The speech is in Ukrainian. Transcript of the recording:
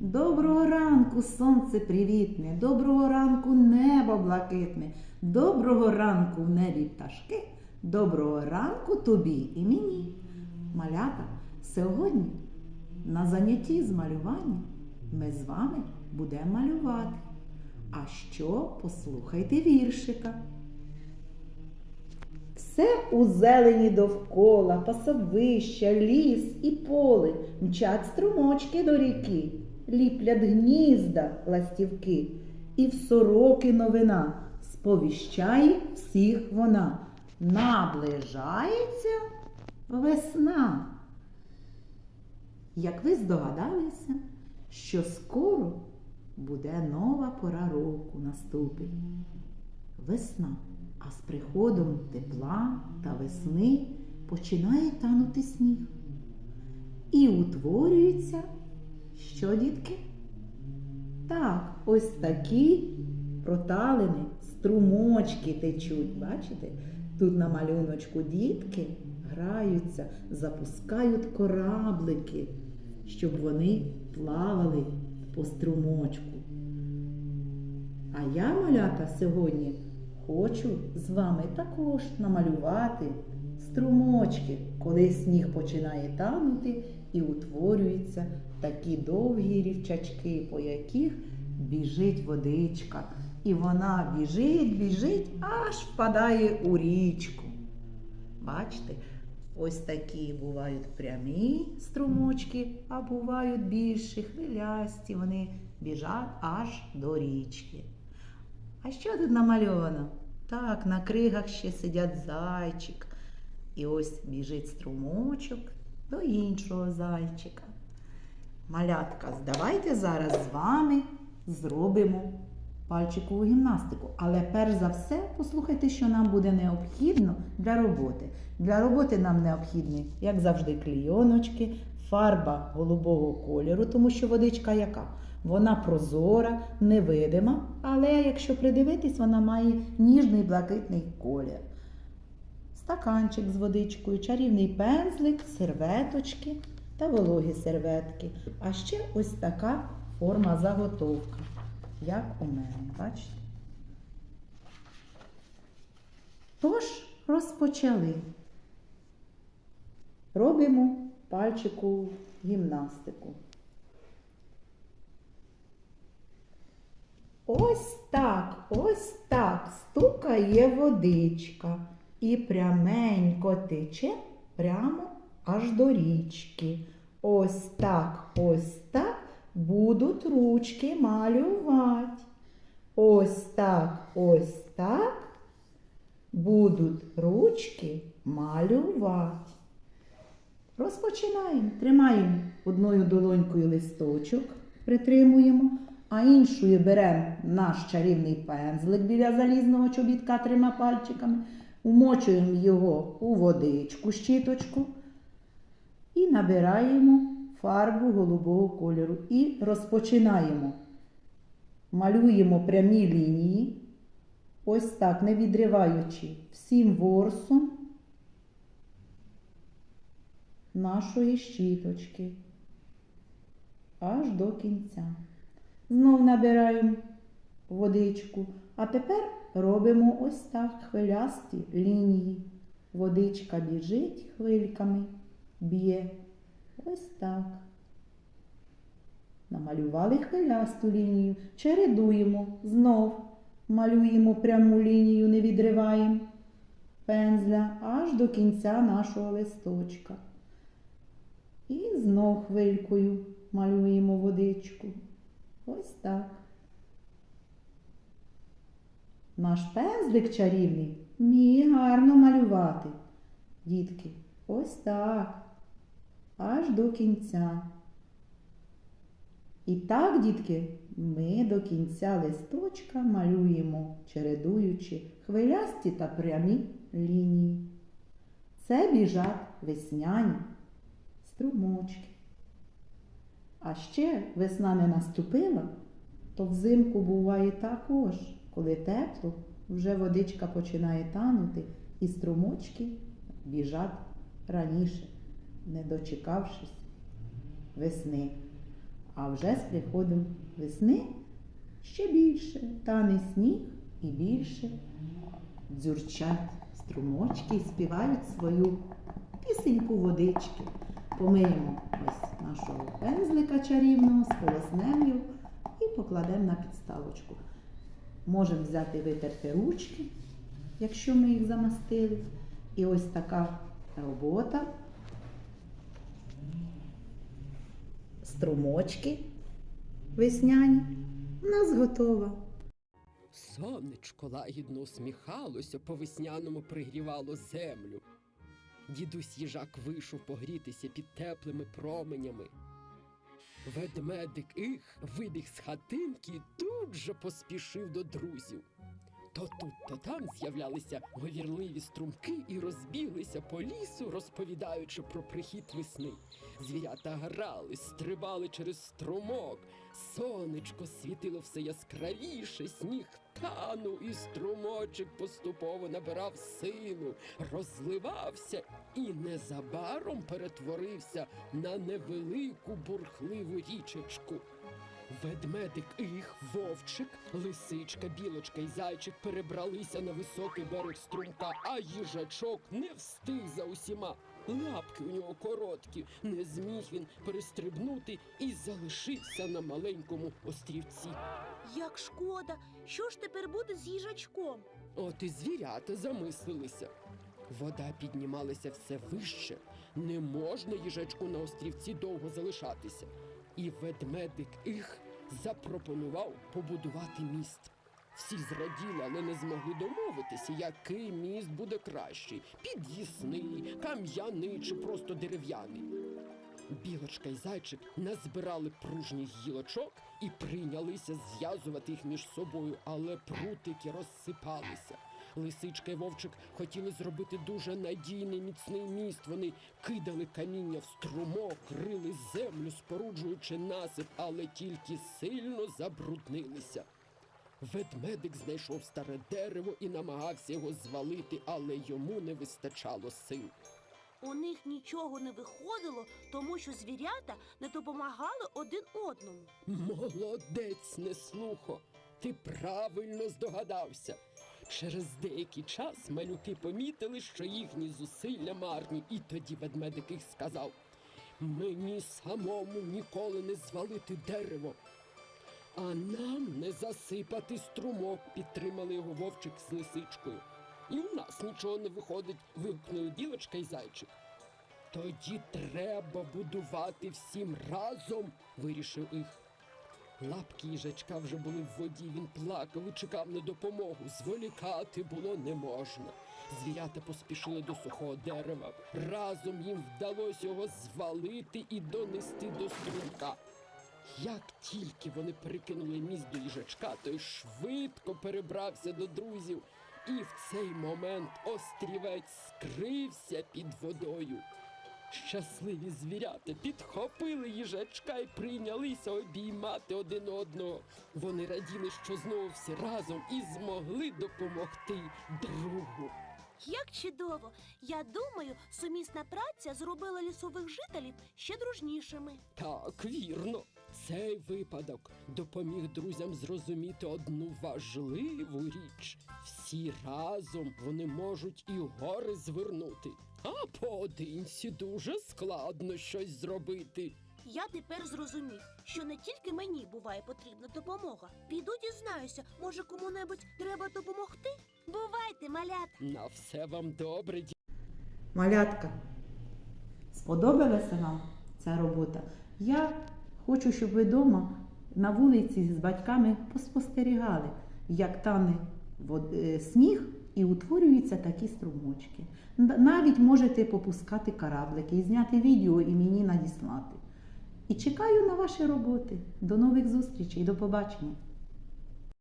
Доброго ранку, сонце привітне, доброго ранку небо блакитне, доброго ранку в небі пташки, доброго ранку тобі і мені. Малята, сьогодні на занятті з малювання ми з вами будемо малювати. А що послухайте віршика. Все у зелені довкола, пасовища, ліс і поле, мчать струмочки до ріки, ліплять гнізда ластівки, і в сороки новина сповіщає всіх вона. Наближається весна. Як ви здогадалися, що скоро буде нова пора року наступить весна. А з приходом тепла та весни починає танути сніг. І утворюються, що, дітки? Так, ось такі проталини, струмочки течуть. Бачите? Тут на малюночку дітки граються, запускають кораблики, щоб вони плавали по струмочку. А я, малята, сьогодні хочу з вами також намалювати струмочки, коли сніг починає танути і утворюються такі довгі рівчачки, по яких біжить водичка. І вона біжить, біжить, аж впадає у річку. Бачите? Ось такі бувають прямі струмочки, а бувають більші, хвилясті, вони біжать аж до річки. А що тут намальовано? Так, на кригах ще сидять зайчик. І ось біжить струмочок до іншого зайчика. Малятка, давайте зараз з вами зробимо пальчикову гімнастику. Але перш за все, послухайте, що нам буде необхідно для роботи. Для роботи нам необхідні, як завжди, клійоночки, фарба голубого кольору, тому що водичка яка? Вона прозора, невидима, але якщо придивитись, вона має ніжний блакитний колір. Стаканчик з водичкою, чарівний пензлик, серветочки та вологі серветки. А ще ось така форма заготовка, як у мене, бачите? Тож, розпочали. Робимо пальчику гімнастику. Ось так, ось так стукає водичка і пряменько тече прямо аж до річки. Ось так, ось так будуть ручки малювати. Ось так, ось так будуть ручки малювати. Розпочинаємо. Тримаємо одною долонькою листочок, притримуємо, а іншою беремо наш чарівний пензлик біля залізного чобітка трьома пальчиками, умочуємо його у водичку, щіточку і набираємо фарбу голубого кольору. І розпочинаємо. Малюємо прямі лінії, ось так, не відриваючи всім ворсом нашої щіточки аж до кінця. Знов набираємо водичку, а тепер робимо ось так хвилясті лінії. Водичка біжить хвильками, б'є. Ось так. Намалювали хвилясту лінію, чередуємо, знов малюємо пряму лінію, не відриваємо пензля аж до кінця нашого листочка. І знов хвилькою малюємо водичку. Ось так. Наш пензлик чарівний вміє гарно малювати. Дітки, ось так. Аж до кінця. І так, дітки, ми до кінця листочка малюємо, чередуючи хвилясті та прямі лінії. Це біжать весняні струмочки. А ще весна не наступила, то взимку буває також, коли тепло, вже водичка починає танути, і струмочки біжать раніше, не дочекавшись весни. А вже з приходом весни ще більше тане сніг і більше дзюрчать струмочки і співають свою пісеньку водички. Помиємо ось нашого пензлика чарівного, сполоснемо і покладемо на підставочку. Можемо взяти витерти ручки, якщо ми їх замастили. І ось така робота. Струмочки весняні у нас готова. Сонечко лагідно усміхалося, по весняному пригрівало землю. Дідусь їжак вийшов погрітися під теплими променями. Ведмедик їх вибіг з хатинки і тут же поспішив до друзів. То тут, то там з'являлися говірливі струмки і розбіглися по лісу, розповідаючи про прихід весни. Звірята грали, стрибали через струмок, сонечко світило все яскравіше, сніг танув, і струмочок поступово набирав силу, розливався і незабаром перетворився на невелику бурхливу річечку. Ведмедик їх, вовчик, лисичка, білочка і зайчик перебралися на високий берег струмка, а їжачок не встиг за усіма. Лапки у нього короткі, не зміг він перестрибнути і залишився на маленькому острівці. Як шкода, що ж тепер буде з їжачком? От і звірята замислилися. Вода піднімалася все вище. Не можна їжачку на острівці довго залишатися. І ведмедик їх запропонував побудувати міст. Всі зраділи, але не змогли домовитися, який міст буде кращий: під'їзний, кам'яний чи просто дерев'яний. Білочка і зайчик назбирали пружніх гілочок і прийнялися зв'язувати їх між собою, але прутики розсипалися. Лисичка і вовчик хотіли зробити дуже надійний міцний міст. Вони кидали каміння в струмок, рили землю, споруджуючи насип, але тільки сильно забруднилися. Ведмедик знайшов старе дерево і намагався його звалити, але йому не вистачало сил. У них нічого не виходило, тому що звірята не допомагали один одному. Молодець, неслухо. Ти правильно здогадався. Через деякий час малюки помітили, що їхні зусилля марні, і тоді ведмедик їх сказав: Мені самому ніколи не звалити дерево. А нам не засипати струмок, підтримали його вовчик з лисичкою. І у нас нічого не виходить, вигукнули білочка і зайчик. Тоді треба будувати всім разом, вирішив їх. Лапки їжачка вже були в воді, він плакав і чекав на допомогу. Зволікати було не можна. Звірята поспішили до сухого дерева. Разом їм вдалося його звалити і донести до струмка. Як тільки вони перекинули міст до їжачка, той швидко перебрався до друзів, і в цей момент острівець скрився під водою. Щасливі звірята підхопили їжачка і прийнялися обіймати один одного. Вони раділи, що знову всі разом і змогли допомогти другу. Як чудово! Я думаю, сумісна праця зробила лісових жителів ще дружнішими. Так, вірно. Цей випадок допоміг друзям зрозуміти одну важливу річ. Всі разом вони можуть і гори звернути, а поодинці дуже складно щось зробити. Я тепер зрозумів, що не тільки мені буває потрібна допомога. Піду дізнаюся, може кому-небудь треба допомогти? Бувайте, малята! На все вам добре, ді- Малятка, сподобалася вам ця робота? Я хочу, щоб ви вдома на вулиці з батьками поспостерігали, як тане вод- е, сніг і утворюються такі струмочки. Навіть можете попускати кораблики і зняти відео і мені надіслати. І чекаю на ваші роботи. До нових зустрічей, до побачення!